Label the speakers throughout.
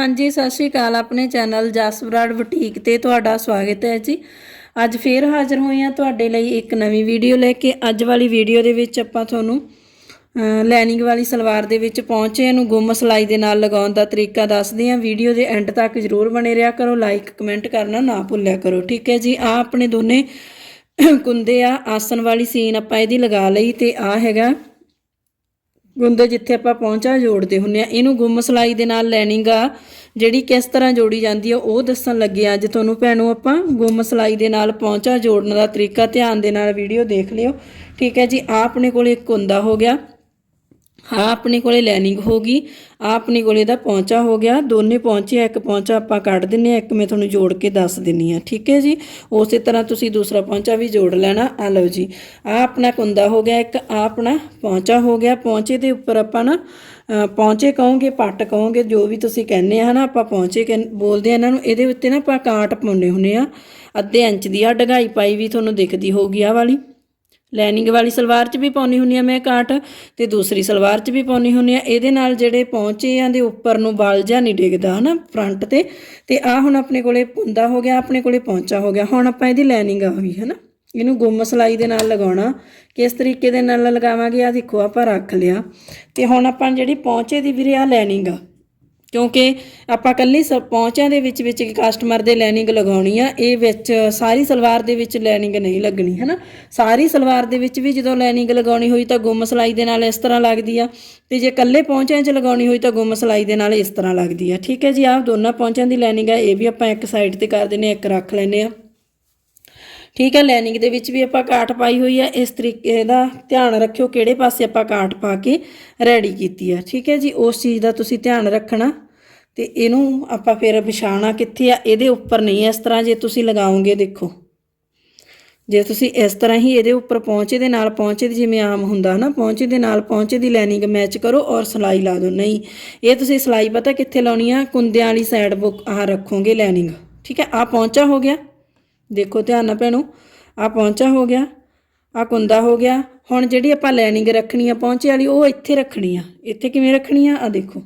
Speaker 1: ਹਾਂਜੀ, ਸਤਿ ਸ਼੍ਰੀ ਅਕਾਲ ਆਪਣੇ ਚੈਨਲ ਜਸਬਰਾੜ ਬੁਟੀਕ ਤੇ ਤੁਹਾਡਾ ਸਵਾਗਤ ਹੈ ਜੀ। ਅੱਜ ਫੇਰ ਹਾਜ਼ਰ ਹੋਏ ਹਾਂ ਤੁਹਾਡੇ ਲਈ ਇੱਕ ਨਵੀਂ ਵੀਡੀਓ ਲੈ ਕੇ। ਅੱਜ ਵਾਲੀ ਵੀਡੀਓ ਦੇ ਵਿੱਚ ਆਪਾਂ ਤੁਹਾਨੂੰ ਲੈਨਿੰਗ ਵਾਲੀ ਸਲਵਾਰ ਦੇ ਵਿੱਚ ਪਹੁੰਚੇ ਇਹਨੂੰ ਗੁੰਮ ਸਲਾਈ ਦੇ ਨਾਲ ਲਗਾਉਣ ਦਾ ਤਰੀਕਾ ਦੱਸਦੇ ਹਾਂ। ਵੀਡੀਓ ਦੇ ਐਂਡ ਤੱਕ ਜ਼ਰੂਰ ਬਣੇ ਰਿਹਾ ਕਰੋ। ਲਾਈਕ, ਕਮੈਂਟ ਕਰਨਾ ਨਾ ਭੁੱਲਿਆ ਕਰੋ। ਠੀਕ ਹੈ ਜੀ ਆ ਆਪਣੇ ਦੋਨੇ ਕੁੰਦੇ ਆ। ਆਸਣ ਵਾਲੀ ਸੀਨ ਆਪਾਂ ਇਹਦੀ ਲਗਾ ਲਈ ਤੇ ਆ ਹੈਗਾ ਗੁੰਦੇ ਜਿੱਥੇ ਆਪਾਂ ਪਹੁੰਚਾ ਜੋੜਦੇ ਹੁੰਨੇ ਆ। ਇਹਨੂੰ ਗੁੰਮ ਸਲਾਈ ਦੇ ਨਾਲ ਲੈਨਿੰਗ ਆ, ਜਿਹੜੀ ਕਿਸ ਤਰ੍ਹਾਂ ਜੋੜੀ ਜਾਂਦੀ ਆ, ਉਹ ਦੱਸਣ ਲੱਗੇ ਆ। ਅੱਜ ਤੁਹਾਨੂੰ ਭੈਣੋ ਆਪਾਂ ਗੁੰਮ ਸਲਾਈ ਦੇ ਨਾਲ ਪਹੁੰਚਾ ਜੋੜਨ ਦਾ ਤਰੀਕਾ ਧਿਆਨ ਦੇ ਨਾਲ ਵੀਡੀਓ ਦੇਖ ਲਿਓ। ਠੀਕ ਹੈ ਜੀ ਆ ਆਪਣੇ ਕੋਲ ਇੱਕ ਕੁੰਦਾ ਹੋ ਗਿਆ। ਆ ਆਪਣੇ ਕੋਲੇ ਲੈਨਿੰਗ ਹੋ ਗਈ। ਆ ਆਪਣੇ ਕੋਲੇ ਦਾ ਪਹੁੰਚਾ ਹੋ ਗਿਆ। ਦੋਨੇ ਪਹੁੰਚੇ ਇੱਕ ਪਹੁੰਚਾ ਆਪਾਂ ਕੱਢ ਦਿੰਨੇ ਆ ਇੱਕ ਮੈਂ ਤੁਹਾਨੂੰ ਜੋੜ ਕੇ ਦੱਸ ਦਿੰਨੀ ਆ ਠੀਕ ਹੈ ਜੀ? ਉਸੇ ਤਰ੍ਹਾਂ ਤੁਸੀਂ ਦੂਸਰਾ ਪਹੁੰਚਾ ਵੀ ਜੋੜ ਲੈਣਾ। ਆ ਲਓ ਜੀ ਆ ਆਪਣਾ ਕੁੰਦਾ ਹੋ ਗਿਆ ਇੱਕ ਆ ਆਪਣਾ ਪਹੁੰਚਾ ਹੋ ਗਿਆ। ਪਹੁੰਚੇ ਦੇ ਉੱਪਰ ਆਪਾਂ ਨਾ ਅ, ਪਹੁੰਚੇ ਕਹੋਗੇ ਪੱਟ ਕਹੋਗੇ ਜੋ ਵੀ ਤੁਸੀਂ ਕਹਿੰਦੇ ਆ ਹਨਾ ਆਪਾਂ ਪਹੁੰਚੇ ਕਹਿੰ- ਬੋਲਦੇ ਆ ਇਹਨਾਂ ਨੂੰ। ਇਹਦੇ ਉੱਤੇ ਨਾ ਆਪਾਂ ਕਾਂਟ ਪਾਉਂਦੇ ਹੁੰਨੇ ਆ। ਅੱਧੇ ਇੰਚ ਦੀ ਆ ਡਗਾਈ ਪਾਈ ਵੀ ਤੁਹਾਨੂੰ ਦਿਖਦੀ ਹੋਊਗੀ ਆ ਵਾਲੀ। ਲਾਈਨਿੰਗ ਵਾਲੀ ਸਲਵਾਰ 'ਚ ਵੀ ਪਾਉਣੀ ਹੁੰਨੀ ਆ ਮੈਂ ਕਾਟ ਤੇ ਦੂਸਰੀ ਸਲਵਾਰ 'ਚ ਵੀ ਪਾਉਣੀ ਹੁੰਨੀ ਆ। ਇਹਦੇ ਨਾਲ ਜਿਹੜੇ ਪਹੁੰਚੇ ਪਹੁੰਚਿਆਂ ਦੇ ਉੱਪਰ ਨੂੰ ਬਲ ਜਾਂ ਨਹੀਂ ਡਿੱਗਦਾ, ਹਨਾ ਫਰੰਟ ਤੇ। ਤੇ ਆ ਹੁਣ ਆਪਣੇ ਕੋਲੇ ਪੁੰਦਾ ਹੋ ਗਿਆ, ਆਪਣੇ ਕੋਲੇ ਪਹੁੰਚਾ ਹੋ ਗਿਆ। ਹੁਣ ਆਪਾਂ ਇਹਦੀ ਲਾਈਨਿੰਗ ਆ ਗਈ, ਹਨਾ। ਇਹਨੂੰ ਗੁੰਮ ਸਲਾਈ ਦੇ ਨਾਲ ਲਗਾਉਣਾ। ਕਿਸ ਤਰੀਕੇ ਦੇ ਨਾਲ ਲਗਾਵਾਂਗੇ? ਆ ਦੇਖੋ, ਆਪਾਂ ਰੱਖ ਲਿਆ। ਤੇ ਹੁਣ ਆਪਾਂ ਜਿਹੜੀ ਪਹੁੰਚੇ ਦੀ ਵੀਰੇ ਆ ਲਾਈਨਿੰਗ ਆ। ਕਿਉਂਕਿ ਆਪਾਂ ਕੱਲੀ ਸ ਪਹੁੰਚਿਆਂ ਦੇ ਵਿੱਚ ਵਿੱਚ ਕਸਟਮਰ ਦੇ ਲਾਈਨਿੰਗ ਲਗਾਉਣੀ ਆ, ਇਹ ਵਿੱਚ ਸਾਰੀ ਸਲਵਾਰ ਦੇ ਵਿੱਚ ਲਾਈਨਿੰਗ ਨਹੀਂ ਲੱਗਣੀ ਹੈ ਨਾ ਸਾਰੀ ਸਲਵਾਰ ਦੇ ਵਿੱਚ ਵੀ ਜਦੋਂ ਲਾਈਨਿੰਗ ਲਗਾਉਣੀ ਹੋਈ ਤਾਂ ਗੁੰਮ ਸਲਾਈ ਦੇ ਨਾਲ ਇਸ ਤਰ੍ਹਾਂ ਲੱਗਦੀ ਆ, ਤੇ ਜੇ ਕੱਲੇ ਪਹੁੰਚਿਆਂ 'ਚ ਲਗਾਉਣੀ ਹੋਈ ਤਾਂ ਗੁੰਮ ਸਲਾਈ ਦੇ ਨਾਲ ਇਸ ਤਰ੍ਹਾਂ ਲੱਗਦੀ ਆ। ਠੀਕ ਹੈ ਜੀ, ਆਹ ਦੋਨਾਂ ਪਹੁੰਚਿਆਂ ਦੀ ਲਾਈਨਿੰਗ ਆ, ਇਹ ਵੀ ਆਪਾਂ ਇੱਕ ਸਾਈਡ ਤੇ ਕਰ ਦਿੰਨੇ ਆ ਇੱਕ ਰੱਖ ਲੈਨੇ ਆ ਠੀਕ ਹੈ ਲਾਈਨਿੰਗ ਦੇ ਵਿੱਚ ਵੀ ਆਪਾਂ ਕਾਟ ਪਾਈ ਹੋਈ ਆ ਇਸ ਤਰੀਕੇ ਦਾ ਧਿਆਨ ਰੱਖਿਓ ਕਿਹੜੇ ਪਾਸੇ ਆਪਾਂ ਕਾਟ ਪਾ ਕੇ ਰੈਡੀ ਕੀਤੀ ਆ। ਠੀਕ ਹੈ ਜੀ, ਉਸ ਚੀਜ਼ ਦਾ ਤੁਸੀਂ ਧਿਆਨ ਰੱਖਣਾ ਤੇ ਇਹਨੂੰ ਆਪਾਂ ਫਿਰ ਵਿਛਾਣਾ ਕਿੱਥੇ ਆ, ਇਹਦੇ ਉੱਪਰ ਨਹੀਂ। ਇਸ ਤਰ੍ਹਾਂ ਜੇ ਤੁਸੀਂ ਲਗਾਓਗੇ, ਦੇਖੋ। ਜੇ ਤੁਸੀਂ ਇਸ ਤਰ੍ਹਾਂ ਹੀ ਇਹਦੇ ਉੱਪਰ ਪਹੁੰਚੇ ਦੇ ਨਾਲ ਪਹੁੰਚੇ ਦੀ, ਜਿਵੇਂ ਆਮ ਹੁੰਦਾ ਨਾ, ਪਹੁੰਚੇ ਦੇ ਨਾਲ ਪਹੁੰਚੇ ਦੀ ਲਾਈਨਿੰਗ ਮੈਚ ਕਰੋ ਔਰ ਸਲਾਈ ਲਾ ਦਿਓ। ਨਹੀਂ, ਇਹ ਤੁਸੀਂ ਸਲਾਈ ਪਤਾ ਕਿੱਥੇ ਲਾਉਣੀ ਆ? ਕੁੰਦਿਆਂ ਵਾਲੀ ਸਾਈਡ ਬੁੱਕ ਆਹ ਰੱਖੋਗੇ ਲਾਈਨਿੰਗ ਠੀਕ ਹੈ ਆ ਪਹੁੰਚਾ ਹੋ ਗਿਆ। ਦੇਖੋ ਧਿਆਨ ਨਾਲ ਭੈਣੋ ਆ ਪਹੁੰਚਾ ਹੋ ਗਿਆ ਆ ਕੁੰਦਾ ਹੋ ਗਿਆ, ਹੁਣ ਜਿਹੜੀ ਆਪਾਂ ਲਾਈਨਿੰਗ ਰੱਖਣੀ ਆ ਪਹੁੰਚੇ ਵਾਲੀ, ਉਹ ਇੱਥੇ ਰੱਖਣੀ ਆ। ਇੱਥੇ ਕਿਵੇਂ ਰੱਖਣੀ ਆ? ਆ ਦੇਖੋ।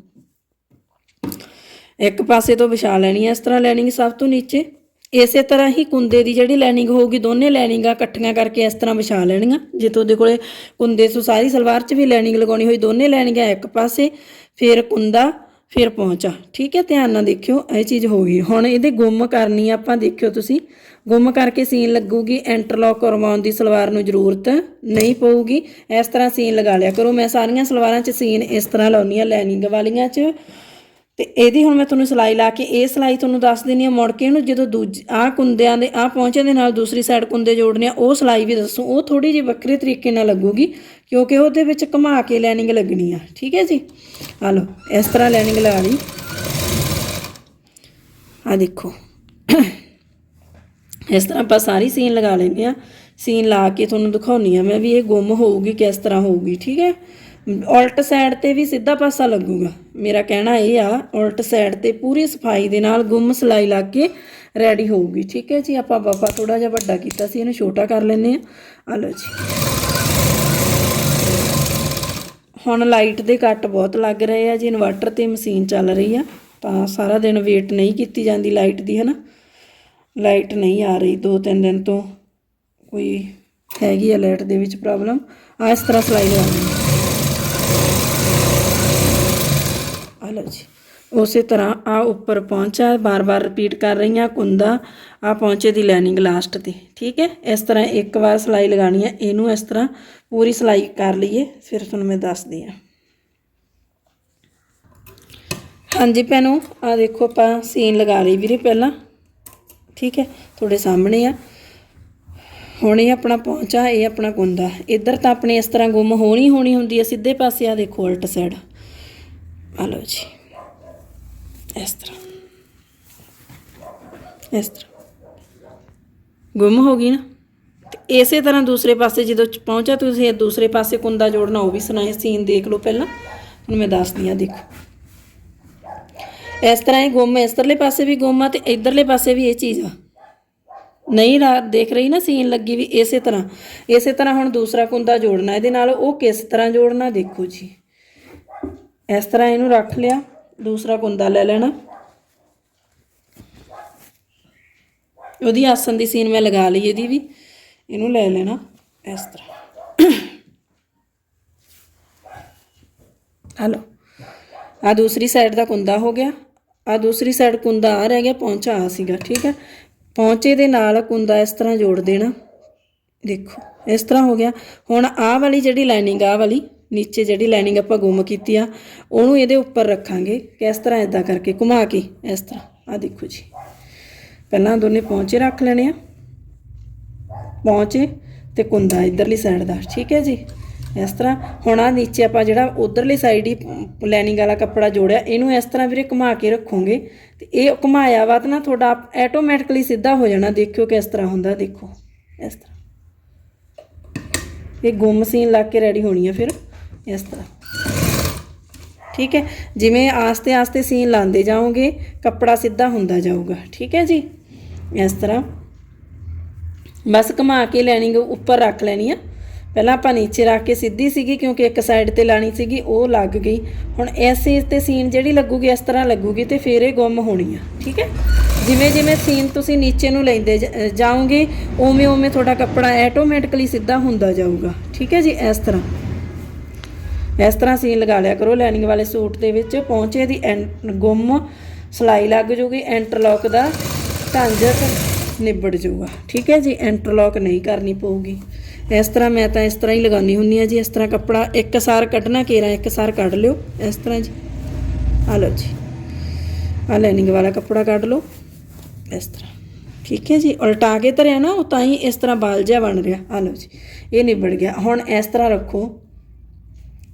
Speaker 1: ਇੱਕ ਪਾਸੇ ਤੋਂ ਵਿਛਾ ਲੈਣੀ ਆ, ਇਸ ਤਰ੍ਹਾਂ ਲਾਈਨਿੰਗ ਸਭ ਤੋਂ ਨੀਚੇ। ਇਸੇ ਤਰ੍ਹਾਂ ਹੀ ਕੁੰਦੇ ਦੀ ਜਿਹੜੀ ਲਾਈਨਿੰਗ ਹੋਊਗੀ, ਦੋਨੇ ਲਾਈਨਿੰਗਾਂ ਇਕੱਠੀਆਂ ਕਰਕੇ ਇਸ ਤਰ੍ਹਾਂ ਵਿਛਾ ਲੈਣੀਆਂ। ਜੇ ਤੁਹਾਡੇ ਕੋਲੇ ਕੁੰਦੇ ਤੋਂ ਸਾਰੀ ਸਲਵਾਰ 'ਚ ਵੀ ਲਾਈਨਿੰਗ ਲਗਾਉਣੀ ਹੋਈ, ਦੋਨੇ ਲਾਈਨਿੰਗਾਂ ਇੱਕ ਪਾਸੇ, ਫਿਰ ਕੁੰਦਾ ਫਿਰ ਪਹੁੰਚਾ। ਠੀਕ ਹੈ, ਧਿਆਨ ਨਾਲ ਦੇਖਿਓ, ਇਹ ਚੀਜ਼ ਹੋ ਗਈ। ਹੁਣ ਇਹਦੇ ਗੁੰਮ ਕਰਨੀ ਆਪਾਂ, ਦੇਖਿਓ ਤੁਸੀਂ। ਗੁੰਮ ਕਰਕੇ ਸੀਨ ਲੱਗੂਗੀ, ਇੰਟਰਲੌਕ ਕਰਵਾਉਣ ਦੀ ਸਲਵਾਰ ਨੂੰ ਜ਼ਰੂਰਤ ਨਹੀਂ ਪਊਗੀ। ਇਸ ਤਰ੍ਹਾਂ ਸੀਨ ਲਗਾ ਲਿਆ ਕਰੋ। ਮੈਂ ਸਾਰੀਆਂ ਸਲਵਾਰਾਂ 'ਚ ਸੀਨ ਇਸ ਤਰ੍ਹਾਂ ਲਾਉਣੀ ਆ ਲਾਈਨਿੰਗ ਵਾਲੀਆਂ 'ਚ। ਤੇ ਇਹਦੀ ਹੁਣ ਮੈਂ ਤੁਹਾਨੂੰ ਸਿਲਾਈ ਲਾ ਕੇ ਇਹ ਸਿਲਾਈ ਤੁਹਾਨੂੰ ਦੱਸ ਦੇਣੀ ਆ ਮੁੜ ਕੇ ਇਹਨੂੰ ਜਦੋਂ ਦੂਜੀ, ਆਹ ਕੁੰਦਿਆਂ ਦੇ, ਆਹ ਪਹੁੰਚਿਆਂ ਦੇ ਨਾਲ ਦੂਸਰੀ ਸਾਈਡ ਕੁੰਦੇ ਜੋੜਨੇ ਆ, ਉਹ ਸਿਲਾਈ ਵੀ ਦੱਸੂ, ਉਹ ਥੋੜੀ ਜਿਹੀ ਵੱਖਰੇ ਤਰੀਕੇ ਨਾਲ ਲੱਗੂਗੀ, ਕਿਉਂਕਿ ਉਹਦੇ ਵਿੱਚ ਘੁਮਾ ਕੇ ਲਾਈਨਿੰਗ ਲੱਗਣੀ ਆ, ਠੀਕ ਹੈ ਜੀ? ਆ ਲਓ, ਇਸ ਤਰ੍ਹਾਂ ਲੈਨਿੰਗ ਲਗਾ ਲਈ। ਆ ਦੇਖੋ। ਇਸ ਤਰ੍ਹਾਂ ਆਪਾਂ ਸਾਰੀ ਸੀਨ ਲਗਾ ਲੈਂਦੇ ਆ ਸੀਨ ਲਾ ਕੇ ਤੁਹਾਨੂੰ ਦਿਖਾਉਣੀ ਆ ਮੈਂ ਵੀ ਇਹ ਗੁੰਮ ਹੋਊਗੀ, ਕਿਸ ਤਰ੍ਹਾਂ ਹੋਊਗੀ, ਠੀਕ ਹੈ? ਉਲਟ ਸਾਈਡ ਤੇ ਵੀ ਸਿੱਧਾ ਪਾਸਾ ਲੱਗੂਗਾ। ਮੇਰਾ ਕਹਿਣਾ ਇਹ ਆ, ਉਲਟ ਸਾਈਡ ਤੇ ਪੂਰੀ ਸਫ਼ਾਈ ਦੇ ਨਾਲ ਗੁੰਮ ਸਲਾਈ ਲਾ ਕੇ ਰੈਡੀ ਹੋਊਗੀ। ਠੀਕ ਹੈ ਜੀ, ਆਪਾਂ ਬਾਬਾ ਥੋੜਾ ਜਿਹਾ ਵੱਡਾ ਕੀਤਾ ਸੀ, ਇਹਨੂੰ ਛੋਟਾ ਕਰ ਲੈਂਦੇ ਆ ਆ ਲਓ ਜੀ। ਹੁਣ ਲਾਈਟ ਦੇ ਕੱਟ ਬਹੁਤ ਲੱਗ ਰਹੇ ਆ ਜੀ ਇਨਵਰਟਰ ਤੇ ਮਸ਼ੀਨ ਚੱਲ ਰਹੀ ਆ। ਤਾਂ ਸਾਰਾ ਦਿਨ ਵੇਟ ਨਹੀਂ ਕੀਤੀ ਜਾਂਦੀ ਲਾਈਟ ਦੀ ਹੈ ਨਾ ਲਾਈਟ ਨਹੀਂ ਆ ਰਹੀ ਦੋ ਤਿੰਨ ਦਿਨ ਤੋਂ। ਕੋਈ ਹੈਗੀ ਆ ਲਾਈਟ ਦੇ ਵਿੱਚ ਪ੍ਰੋਬਲਮ ਆ ਇਸ ਤਰ੍ਹਾਂ ਸਲਾਈ ਲਗਾਉਣੀ ਆ ਲਓ ਜੀ ਉਸੇ ਤਰ੍ਹਾਂ ਆ ਉੱਪਰ ਪਹੁੰਚਾ ਬਾਰ-ਬਾਰ ਰਿਪੀਟ ਕਰ ਰਹੀ ਹਾਂ ਕੁੰਦਾ ਆ ਪਹੁੰਚੇ ਦੀ ਲਾਈਨਿੰਗ ਲਾਸਟ ਤੇ। ਠੀਕ ਹੈ? ਇਸ ਤਰ੍ਹਾਂ ਇੱਕ ਵਾਰ ਸਲਾਈ ਲਗਾਣੀ ਹੈ, ਇਹਨੂੰ ਇਸ ਤਰ੍ਹਾਂ ਪੂਰੀ ਸਲਾਈ ਕਰ ਲਈਏ, ਫਿਰ ਤੁਹਾਨੂੰ ਮੈਂ ਦੱਸਦੀ ਹਾਂ। ਹਾਂਜੀ ਭੈਣੋ, ਆ ਦੇਖੋ ਆਪਾਂ ਸੀਨ ਲਗਾ ਲਈ ਵੀਰੇ ਪਹਿਲਾਂ। ਠੀਕ ਹੈ? ਤੁਹਾਡੇ ਸਾਹਮਣੇ ਆ। ਹੁਣ ਇਹ ਆਪਣਾ ਪਹੁੰਚਾ, ਇਹ ਆਪਣਾ ਕੁੰਦਾ। ਇੱਧਰ ਤਾਂ ਆਪਣੇ ਇਸ ਤਰ੍ਹਾਂ ਗੁੰਮ ਹੋਣੀ ਹੋਣੀ ਹੁੰਦੀ ਹੈ, ਸਿੱਧੇ ਪਾਸੇ ਆ ਦੇਖੋ, ਉਲਟ ਸਾਈਡ ਆ ਲਓ ਜੀ। ਇਸ ਤਰ੍ਹਾਂ ਇਸ ਤਰ੍ਹਾਂ ਗੁੰਮ ਹੋ ਗਈ ਨਾ। ਤੇ ਇਸੇ ਤਰ੍ਹਾਂ ਦੂਸਰੇ ਪਾਸੇ ਜਦੋਂ ਚ- ਪਹੁੰਚਾ ਤੁਸੀਂ ਦੂਸਰੇ ਪਾਸੇ ਕੁੰਦਾ ਜੋੜਨਾ, ਉਹ ਵੀ ਸੁਣਾਏ, ਸੀਨ ਦੇਖ ਲਓ ਪਹਿਲਾਂ। ਹੁਣ ਮੈਂ ਦੱਸਦੀ ਆ ਦੇਖੋ। ਇਸ ਤਰ੍ਹਾਂ ਹੀ ਗੁੰਮ ਇਸਰਲੇ ਪਾਸੇ ਵੀ ਗੁੰਮ ਆ ਤੇ ਇਧਰਲੇ ਪਾਸੇ ਵੀ ਇਹ ਚੀਜ਼ ਆ। ਨਹੀਂ ਰਾ, ਦੇਖ ਰਹੀ ਨਾ ਸੀਨ ਲੱਗੀ ਵੀ ਇਸੇ ਤਰ੍ਹਾਂ। ਇਸੇ ਤਰ੍ਹਾਂ ਹੁਣ ਦੂਸਰਾ ਕੁੰਦਾ ਜੋੜਨਾ, ਇਹਦੇ ਨਾਲ ਉਹ ਕਿਸ ਤਰ੍ਹਾਂ ਜੋੜਨਾ, ਦੇਖੋ ਜੀ। ਇਸ ਤਰ੍ਹਾਂ ਇਹਨੂੰ ਰੱਖ ਲਿਆ। ਦੂਸਰਾ ਕੁੰਦਾ ਲੈ ਲੈਣਾ। ਉਹਦੀ ਆਸਨ ਦੀ ਸੀਨ ਮੈਂ ਲਗਾ ਲਈ ਇਹਦੀ ਵੀ। ਇਹਨੂੰ ਲੈ ਲੈਣਾ ਇਸ ਤਰ੍ਹਾਂ। ਹਲੋ ਆ ਦੂਸਰੀ ਸਾਈਡ ਦਾ ਕੁੰਦਾ ਹੋ ਗਿਆ। ਆ ਦੂਸਰੀ ਸਾਈਡ ਕੁੰਦਾ ਆ ਰਹਿ ਗਿਆ, ਪਹੁੰਚਾ ਆ ਸੀਗਾ, ਠੀਕ ਹੈ। ਪਹੁੰਚੇ ਦੇ ਨਾਲ ਕੁੰਦਾ ਇਸ ਤਰ੍ਹਾਂ ਜੋੜ ਦੇਣਾ। ਦੇਖੋ, ਇਸ ਤਰ੍ਹਾਂ ਹੋ ਗਿਆ। ਹੁਣ ਆਹ ਵਾਲੀ ਜਿਹੜੀ ਲਾਈਨਿੰਗ ਆਹ ਵਾਲੀ ਨੀਚੇ ਜਿਹੜੀ ਲਾਈਨਿੰਗ ਆਪਾਂ ਗੁੰਮ ਕੀਤੀ ਆ, ਉਹਨੂੰ ਇਹਦੇ ਉੱਪਰ ਰੱਖਾਂਗੇ। ਕਿਸ ਤਰ੍ਹਾਂ ਇਦਾਂ ਕਰਕੇ ਘੁਮਾ ਕੇ, ਇਸ ਤਰ੍ਹਾਂ। ਆ ਦੇਖੋ ਜੀ। ਪਹਿਲਾਂ ਦੋਨੇ ਪਹੁੰਚੇ ਰੱਖ ਲੈਣੇ ਆ। ਪਹੁੰਚੇ ਤੇ ਕੁੰਦਾ ਇਧਰਲੀ ਸਾਈਡ ਦਾ, ਠੀਕ ਹੈ ਜੀ? ਇਸ ਤਰ੍ਹਾਂ। ਹੁਣ ਆ ਨੀਚੇ ਆਪਾਂ ਜਿਹੜਾ ਉਧਰਲੀ ਸਾਈਡ ਹੀ ਲਾਈਨਿੰਗ ਵਾਲਾ ਕੱਪੜਾ ਜੋੜਿਆ, ਇਹਨੂੰ ਇਸ ਤਰ੍ਹਾਂ ਵੀਰੇ ਘੁਮਾ ਕੇ ਰੱਖੋਗੇ। ਤੇ ਇਹ ਘੁਮਾਇਆ ਵਾ ਤਾਂ ਨਾ ਤੁਹਾਡਾ ਆਟੋਮੈਟਿਕਲੀ ਸਿੱਧਾ ਹੋ ਜਾਣਾ। ਦੇਖਿਓ ਕਿਸ ਤਰ੍ਹਾਂ ਹੁੰਦਾ, ਦੇਖੋ। ਇਸ ਤਰ੍ਹਾਂ। ਇਹ ਗੁੰਮ ਸੀਨ ਲਾ ਕੇ ਰੈਡੀ ਹੋਣੀ ਆ ਫਿਰ। ਇਸ ਤਰ੍ਹਾਂ। ਠੀਕ ਹੈ? ਜਿਵੇਂ ਆਸਤੇ ਆਸਤੇ ਸੀਨ ਲਾਉਂਦੇ ਜਾਓਗੇ, ਕੱਪੜਾ ਸਿੱਧਾ ਹੁੰਦਾ ਜਾਊਗਾ। ਠੀਕ ਹੈ ਜੀ? ਇਸ ਤਰ੍ਹਾਂ। ਬਸ ਘੁਮਾ ਕੇ ਲੈਣੀ, ਉੱਪਰ ਰੱਖ ਲੈਣੀ ਆ। ਪਹਿਲਾਂ ਆਪਾਂ ਨੀਚੇ ਰੱਖ ਕੇ ਸਿੱਧੀ ਸੀਗੀ, ਕਿਉਂਕਿ ਇੱਕ ਸਾਈਡ ਤੇ ਲਾਣੀ ਸੀਗੀ, ਉਹ ਲੱਗ ਗਈ। ਹੁਣ ਐਸੇ ਤੇ ਸੀਨ ਜਿਹੜੀ ਲੱਗੂਗੀ, ਇਸ ਤਰ੍ਹਾਂ ਲੱਗੂਗੀ ਤੇ ਫਿਰ ਇਹ ਗੁੰਮ ਹੋਣੀ ਆ। ਠੀਕ ਹੈ? ਜਿਵੇਂ ਜਿਵੇਂ ਸੀਨ ਤੁਸੀਂ ਨੀਚੇ ਨੂੰ ਲੈਂਦੇ ਜਾਓਗੇ, ਉਵੇਂ ਉਵੇਂ ਤੁਹਾਡਾ ਕੱਪੜਾ ਆਟੋਮੈਟਿਕਲੀ ਸਿੱਧਾ ਹੁੰਦਾ ਜਾਊਗਾ। ਠੀਕ ਹੈ ਜੀ? ਇਸ ਤਰ੍ਹਾਂ। ਇਸ ਤਰ੍ਹਾਂ ਸੀਨ ਲਗਾ ਲਿਆ ਕਰੋ ਲਾਈਨਿੰਗ ਵਾਲੇ ਸੂਟ ਦੇ ਵਿੱਚ ਪਹੁੰਚੇ ਦੀ ਐਂ- ਗੁੰਮ ਸਲਾਈ ਲੱਗ ਜੂਗੀ ਇੰਟਰਲੌਕ ਦਾ ਝੰਜਟ ਨਿਬੜ ਜੂਗਾ। ਠੀਕ ਹੈ ਜੀ ਇੰਟਰਲੌਕ ਨਹੀਂ ਕਰਨੀ ਪਊਗੀ। ਇਸ ਤਰ੍ਹਾਂ ਮੈਂ ਤਾਂ ਇਸ ਤਰ੍ਹਾਂ ਹੀ ਲਗਾਉਣੀ ਹੁੰਨੀ ਆ ਜੀ, ਇਸ ਤਰ੍ਹਾਂ ਕੱਪੜਾ ਇੱਕ ਸਾਰ ਕੱਢਣਾ, ਕੇਰਾ ਇੱਕ ਸਾਰ ਕੱਢ ਲਿਓ, ਇਸ ਤਰ੍ਹਾਂ ਜੀ। ਆ ਲਓ ਜੀ ਆ ਲਾਈਨਿੰਗ ਵਾਲਾ ਕੱਪੜਾ ਕੱਢ ਲਓ, ਇਸ ਤਰ੍ਹਾਂ। ਠੀਕ ਹੈ ਜੀ, ਉਲਟਾ ਕੇ ਧਰਿਆ ਨਾ, ਉਹ ਤਾਂ ਹੀ ਇਸ ਤਰ੍ਹਾਂ ਬਾਲ ਜਿਹਾ ਬਣ ਰਿਹਾ। ਆ ਲਓ ਜੀ, ਇਹ ਨਿਬੜ ਗਿਆ। ਹੁਣ ਇਸ ਤਰ੍ਹਾਂ ਰੱਖੋ।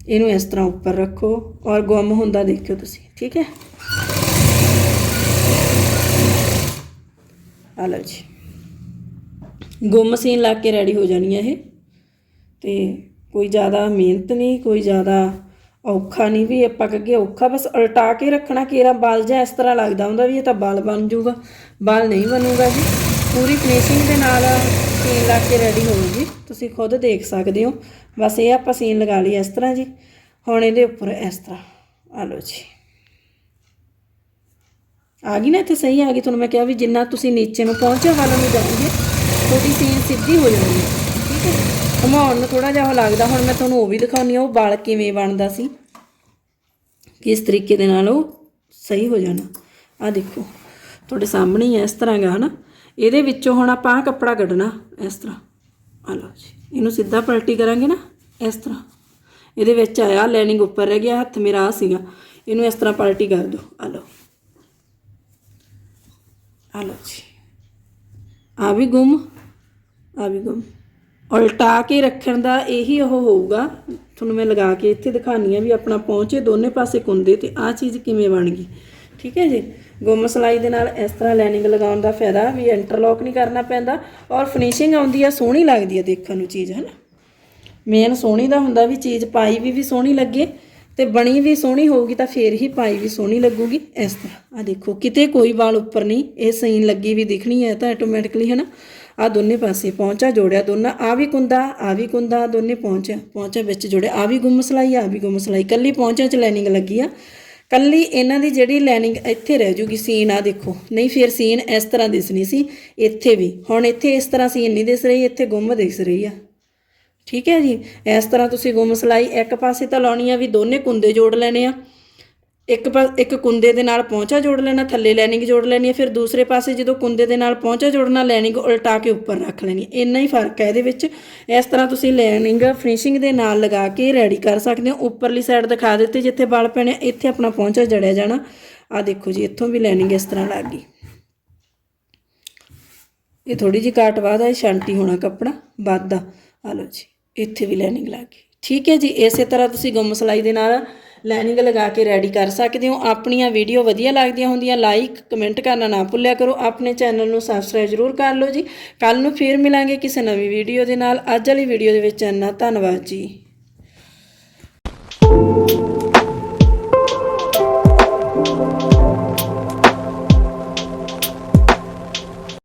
Speaker 1: ਇਹਨੂੰ ਇਸ ਤਰ੍ਹਾਂ ਉੱਪਰ ਰੱਖੋ ਔਰ ਗੁੰਮ ਹੁੰਦਾ ਦੇਖਿਓ ਤੁਸੀਂ, ਠੀਕ ਹੈ? ਆ ਲਓ ਜੀ। ਗੁੰਮ ਸੀਨ ਲਾ ਕੇ ਰੈਡੀ ਹੋ ਜਾਣੀ ਹੈ ਇਹ। ਤੇ ਕੋਈ ਜ਼ਿਆਦਾ ਮਿਹਨਤ ਨਹੀਂ, ਕੋਈ ਜ਼ਿਆਦਾ ਔਖਾ ਨਹੀਂ ਵੀ ਆਪਾਂ ਕਹੀਏ ਔਖਾ, ਬਸ ਉਲਟਾ ਕੇ ਰੱਖਣਾ ਕੇਰਾ ਬਾਲ ਜਿਹਾ ਇਸ ਤਰ੍ਹਾਂ ਲੱਗਦਾ ਹੁੰਦਾ ਵੀ ਇਹ ਤਾਂ ਬਾਲ ਬਣ ਜਾਊਗਾ, ਬਾਲ ਨਹੀਂ ਬਣੂਗਾ ਜੀ। ਪੂਰੀ ਫਿਨਿਸ਼ਿੰਗ ਦੇ ਨਾਲ ਸੀਨ ਲਾ ਕੇ ਰੈਡੀ ਹੋਊਗੀ। ਤੁਸੀਂ ਖੁਦ ਦੇਖ ਸਕਦੇ ਹੋ। ਬਸ ਇਹ ਆਪਾਂ ਸੀਨ ਲਗਾ ਲਈ ਇਸ ਤਰ੍ਹਾਂ ਜੀ। ਹੁਣ ਇਹਦੇ ਉੱਪਰ ਇਸ ਤਰ੍ਹਾਂ। ਆ ਲਓ ਜੀ। ਆ ਗਈ ਨਾ ਇੱਥੇ ਸਹੀ, ਆ ਗਈ। ਤੁਹਾਨੂੰ ਮੈਂ ਕਿਹਾ ਵੀ ਜਿੰਨਾ ਤੁਸੀਂ ਨੀਚੇ ਨੂੰ ਪਹੁੰਚਣ ਵੱਲ ਨੂੰ ਜਾਓਗੇ, ਤੁਹਾਡੀ ਸੀਨ ਸਿੱਧੀ ਹੋ ਜਾਣੀ ਹੈ। ਠੀਕ ਹੈ ਘੁਮਾਉਣ ਨੂੰ ਥੋੜਾ ਜਿਹਾ ਉਹ ਲੱਗਦਾ। ਹੁਣ ਮੈਂ ਤੁਹਾਨੂੰ ਉਹ ਵੀ ਦਿਖਾਉਣੀ ਆ ਉਹ ਵਾਲ ਕਿਵੇਂ ਬਣਦਾ ਸੀ। ਕਿਸ ਤਰੀਕੇ ਦੇ ਨਾਲ ਉਹ ਸਹੀ ਹੋ ਜਾਣਾ। ਆ ਦੇਖੋ। ਤੁਹਾਡੇ ਸਾਹਮਣੇ ਹੀ ਹੈ ਇਸ ਤਰ੍ਹਾਂ ਗਾ ਹਨਾ? ਇਹਦੇ ਵਿੱਚੋਂ ਹੁਣ ਆਪਾਂ ਆਹ ਕੱਪੜਾ ਕੱਢਣਾ, ਇਸ ਤਰ੍ਹਾਂ। ਆ ਲਓ ਜੀ, ਇਹਨੂੰ ਸਿੱਧਾ ਪਲਟੀ ਕਰਾਂਗੇ ਨਾ, ਇਸ ਤਰ੍ਹਾਂ। ਇਹਦੇ ਵਿੱਚ ਆਇਆ ਲਾਈਨਿੰਗ ਉੱਪਰ ਰਹਿ ਗਿਆ, ਹੱਥ ਮੇਰਾ ਆ ਸੀਗਾ। ਇਹਨੂੰ ਇਸ ਤਰ੍ਹਾਂ ਪਲਟੀ ਕਰ ਦਿਓ ਆ ਲਓ। ਆ ਲਓ ਜੀ। ਆ ਵੀ ਗੁੰਮ ਆ ਵੀ ਗੁੰਮ। ਉਲਟਾ ਕੇ ਰੱਖਣ ਦਾ ਇਹੀ ਉਹ ਹੋਊਗਾ, ਤੁਹਾਨੂੰ ਮੈਂ ਲਗਾ ਕੇ ਇੱਥੇ ਦਿਖਾਣੀ ਆ ਵੀ ਆਪਣਾ ਪਹੁੰਚੇ ਦੋਨੇ ਪਾਸੇ ਕੁੰਦੇ ਤੇ ਆ ਚੀਜ਼ ਕਿਵੇਂ ਬਣ ਗਈ। ਠੀਕ ਹੈ ਜੀ? ਗੁੰਮ ਸਲਾਈ ਦੇ ਨਾਲ ਇਸ ਤਰ੍ਹਾਂ ਲਾਈਨਿੰਗ ਲਗਾਉਣ ਦਾ ਫਾਇਦਾ ਵੀ ਇੰਟਰਲੌਕ ਨਹੀਂ ਕਰਨਾ ਪੈਂਦਾ ਔਰ ਫਿਨਿਸ਼ਿੰਗ ਆਉਂਦੀ ਆ, ਸੋਹਣੀ ਲੱਗਦੀ ਆ ਦੇਖਣ ਨੂੰ ਚੀਜ਼ ਹੈ ਨਾ ਮੇਨ ਸੋਹਣੀ ਦਾ ਹੁੰਦਾ ਵੀ ਚੀਜ਼ ਪਾਈ ਵੀ ਵੀ ਸੋਹਣੀ ਲੱਗੇ ਤੇ ਬਣੀ ਵੀ ਸੋਹਣੀ ਹੋਊਗੀ ਤਾਂ ਫੇਰ ਹੀ ਪਾਈ ਵੀ ਸੋਹਣੀ ਲੱਗੂਗੀ। ਇਸ ਤਰ੍ਹਾਂ। ਆ ਦੇਖੋ, ਕਿਤੇ ਕੋਈ ਵਾਲ ਉੱਪਰ ਨਹੀਂ, ਇਹ ਸੀਨ ਲੱਗੀ ਵੀ ਦਿਖਣੀ ਹੈ ਤਾਂ ਆਟੋਮੈਟਿਕਲੀ ਹੈ ਨਾ ਆ ਦੋਨੇ ਪਾਸੇ ਪਹੁੰਚਾ, ਜੋੜਿਆ ਦੋਨਾਂ ਆ ਵੀ ਕੁੰਦਾ ਆ ਵੀ ਕੁੰਦਾ, ਦੋਨੇ ਪਹੁੰਚਿਆ ਪਹੁੰਚਾ ਵਿੱਚ ਜੋੜਿਆ ਆ ਵੀ ਗੁੰਮ ਸਲਾਈ ਆ ਵੀ ਗੁੰਮ ਸਲਾਈ ਕੱਲੀ ਪਹੁੰਚਾ ਚ ਲਾਈਨਿੰਗ ਲੱਗੀ ਆ। ਕੱਲੀ ਇਹਨਾਂ ਦੀ ਜਿਹੜੀ ਲਾਈਨਿੰਗ ਇੱਥੇ ਰਹਿ ਜੂਗੀ ਸੀਨ ਆ ਦੇਖੋ। ਨਹੀਂ, ਫਿਰ ਸੀਨ ਇਸ ਤਰ੍ਹਾਂ ਦਿਸਣੀ ਸੀ, ਇੱਥੇ ਵੀ। ਹੁਣ ਇੱਥੇ ਇਸ ਤਰ੍ਹਾਂ ਸੀਨ ਨਹੀਂ ਦਿਸ ਰਹੀ, ਇੱਥੇ ਗੁੰਮ ਦਿਸ ਰਹੀ ਆ। ਠੀਕ ਹੈ ਜੀ? ਇਸ ਤਰ੍ਹਾਂ ਤੁਸੀਂ ਗੁੰਮ ਸਲਾਈ, ਇੱਕ ਪਾਸੇ ਤਾਂ ਲਾਉਣੀ ਆ ਵੀ ਦੋਨੇ ਕੁੰਦੇ ਜੋੜ ਲੈਣੇ ਆ। ਇੱਕ ਪਾ ਇੱਕ ਕੁੰਦੇ ਦੇ ਨਾਲ ਪਹੁੰਚਾ ਜੋੜ ਲੈਣਾ, ਥੱਲੇ ਲਾਈਨਿੰਗ ਜੋੜ ਲੈਣੀ ਹੈ, ਫਿਰ ਦੂਸਰੇ ਪਾਸੇ ਜਦੋਂ ਕੁੰਦੇ ਦੇ ਨਾਲ ਪਹੁੰਚਾ ਜੋੜਨਾ ਲਾਈਨਿੰਗ ਉਲਟਾ ਕੇ ਉੱਪਰ ਰੱਖ ਲੈਣੀ ਹੈ। ਇੰਨਾ ਹੀ ਫ਼ਰਕ ਹੈ ਇਹਦੇ ਵਿੱਚ। ਇਸ ਤਰ੍ਹਾਂ ਤੁਸੀਂ ਲਾਈਨਿੰਗ ਫਿਨਿਸ਼ਿੰਗ ਦੇ ਨਾਲ ਲਗਾ ਕੇ ਰੈਡੀ ਕਰ ਸਕਦੇ ਹੋ। ਉੱਪਰਲੀ ਸਾਈਡ ਦਿਖਾ ਦਿੱਤੀ ਜਿੱਥੇ ਬਲ ਪੈਣੇ ਇੱਥੇ ਆਪਣਾ ਪਹੁੰਚਾ ਜੜਿਆ ਜਾਣਾ। ਆ ਦੇਖੋ ਜੀ, ਇੱਥੋਂ ਵੀ ਲਾਈਨਿੰਗ ਇਸ ਤਰ੍ਹਾਂ ਲੱਗ ਗਈ। ਇਹ ਥੋੜੀ ਜਿਹੀ ਕਾਟ ਬਾਅਦ ਆ ਸ਼ਾਂਟੀ ਹੋਣਾ ਕੱਪੜਾ ਵੱਧਦਾ ਆ ਲਓ ਜੀ, ਇੱਥੇ ਵੀ ਲਾਈਨਿੰਗ ਲੱਗ ਗਈ। ਠੀਕ ਹੈ ਜੀ, ਇਸੇ ਤਰ੍ਹਾਂ ਤੁਸੀਂ ਗੁੰਮ ਸਲਾਈ ਦੇ ਨਾਲ ਲਾਈਨਿੰਗ ਲਗਾ ਕੇ ਰੈਡੀ ਕਰ ਸਕਦੇ ਹੋ। ਆਪਣੀਆਂ ਵੀਡੀਓ ਵਧੀਆ ਲੱਗਦੀਆਂ ਹੁੰਦੀਆਂ ਲਾਈਕ ਕਮੈਂਟ ਕਰਨਾ ਨਾ ਭੁੱਲਿਆ ਕਰੋ। ਆਪਣੇ ਚੈਨਲ ਨੂੰ ਸਬਸਕ੍ਰਾਈਬ ਜ਼ਰੂਰ ਕਰ ਲਓ ਜੀ। ਕੱਲ ਨੂੰ ਫੇਰ ਮਿਲਾਂਗੇ ਕਿਸੇ ਨਵੀਂ ਵੀਡੀਓ ਦੇ ਨਾਲ। ਅੱਜ ਵਾਲੀ ਵੀਡੀਓ ਦੇ ਵਿੱਚ ਇੰਨਾ ਧੰਨਵਾਦ ਜੀ।